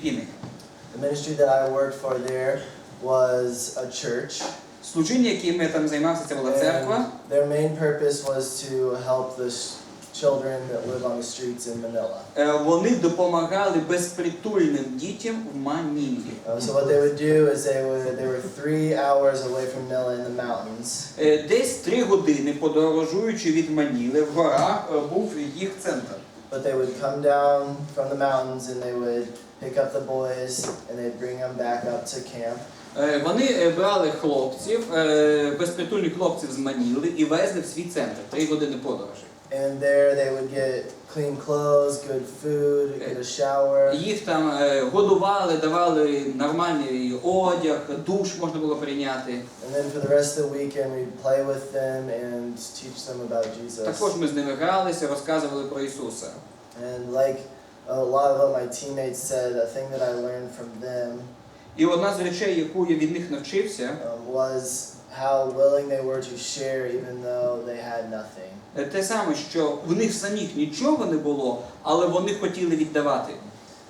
Філіппіни. The ministry that I worked for there was a church. Служіння, яким я там займався, це була церква. Their main purpose was to help the children that live on the streets in Manila. Е, Вони допомагали безпритульним дітям в Манілі. Uh, so what they would do is they would they were three hours away from Manila in the mountains, Е, Десь три години, подорожуючи від Маніли, в горах е, був їх центр. but they would come down from the mountains and they would pick up the boys and they'd bring them back up to camp. Е, Вони е, брали хлопців, е, безпритульних хлопців з Маніли і везли в свій центр. Три години подорожі. And there they would get clean clothes, good food, get a shower. Їх там е, годували, давали нормальний одяг, душ можна було прийняти. And then for the rest of the weekend we'd play with them and teach them about Jesus. Також ми з ними гралися, розказували про Ісуса. And like a lot of what my teammates said, a thing that I learned from them І одна з речей, яку я від них навчився, um, was how willing they were to share even though they had nothing. е, те саме, що в них самих нічого не було, але вони хотіли віддавати.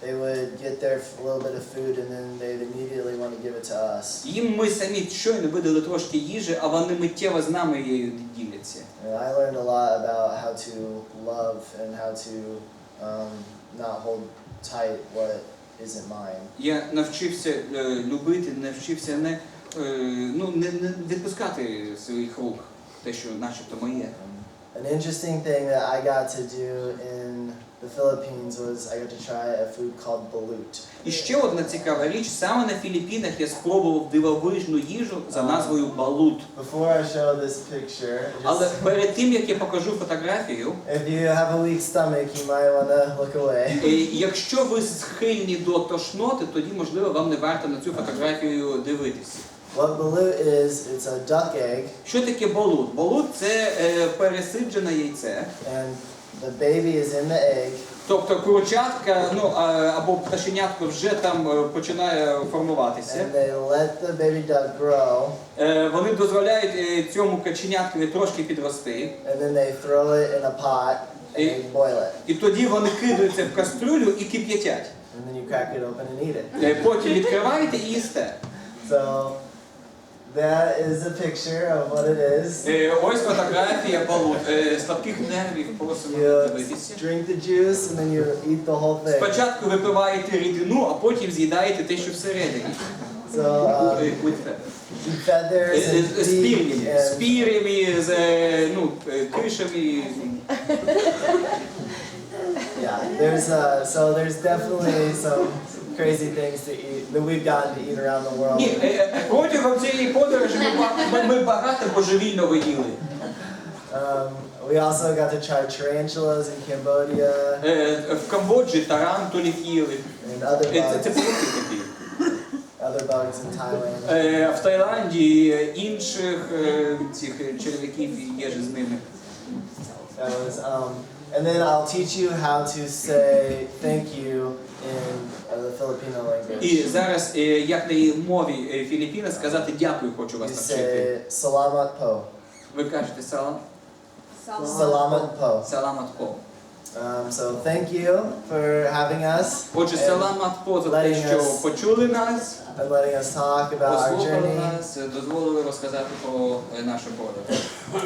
They would get their little bit of food and then they'd immediately want to give it to us. Їм ми самі щойно видали трошки їжі, а вони миттєво з нами її діляться. And I learned a lot about how to love and how to um, not hold tight what isn't mine. Я навчився е, любити, навчився не, е, ну, не, не відпускати своїх рук, те, що начебто моє. An interesting thing that I got to do in the Philippines was I got to try a food called balut. І ще одна цікава річ, саме на Філіппінах я спробував дивовижну їжу за назвою балут. Before I show this picture, Але just, перед тим як я покажу фотографію, if you have a weak stomach, you might want to look away. е, якщо ви схильні до тошноти, тоді можливо вам не варто на цю фотографію дивитися. What balut is, it's a duck egg, Що таке балут? Балут це е, пересиджене яйце. and the baby is in the egg, Тобто курчатка, ну а- або пташенятко вже там е, починає формуватися. and they let the baby duck grow, Е, Вони дозволяють е, цьому каченяткові трошки підрости, and then they throw it in a pot and they boil it. і тоді вони кидаються в кастрюлю і кип'ятять. And then you crack it open and eat it. Е, Потім відкриваєте і їсте. So that is a picture of what it is. Е, Ось фотографія. Е, Слабких нервів просимо You дивитися. drink the juice and then you eat the whole thing. Спочатку випиваєте рідину, а потім з'їдаєте те, що всередині. So um, Е, with feathers. eat feathers Е, and е, З beak пір'ями, з е, ну, е, кришами. yeah. There's uh, so there's definitely some crazy things to eat that we've gotten to eat around the world. Ні, е, е, протягом цієї подорожі ми, ба- ми, ми багато божевільного їли. Um, we also got to try tarantulas in Cambodia Е, В Камбоджі тарантулів їли. and other Е, Це, це bugs, пауки такі. other bugs in Thailand. Е, В Таїланді е, інших е, цих е, черв'яків є ж з ними. That was um, and then I'll teach you how to say thank you in uh, the Filipino language. І зараз, е, як на її мові е, Філіппіна, сказати дякую хочу You вас навчити. say salamat po. Ви кажете салам? Salamat po. Саламат по. Um, so thank you for having us Отже, and, саламат по за те, letting що us- почули нас, and letting us talk about our послухали journey. нас, дозволили розказати про е, нашу подорож. Um,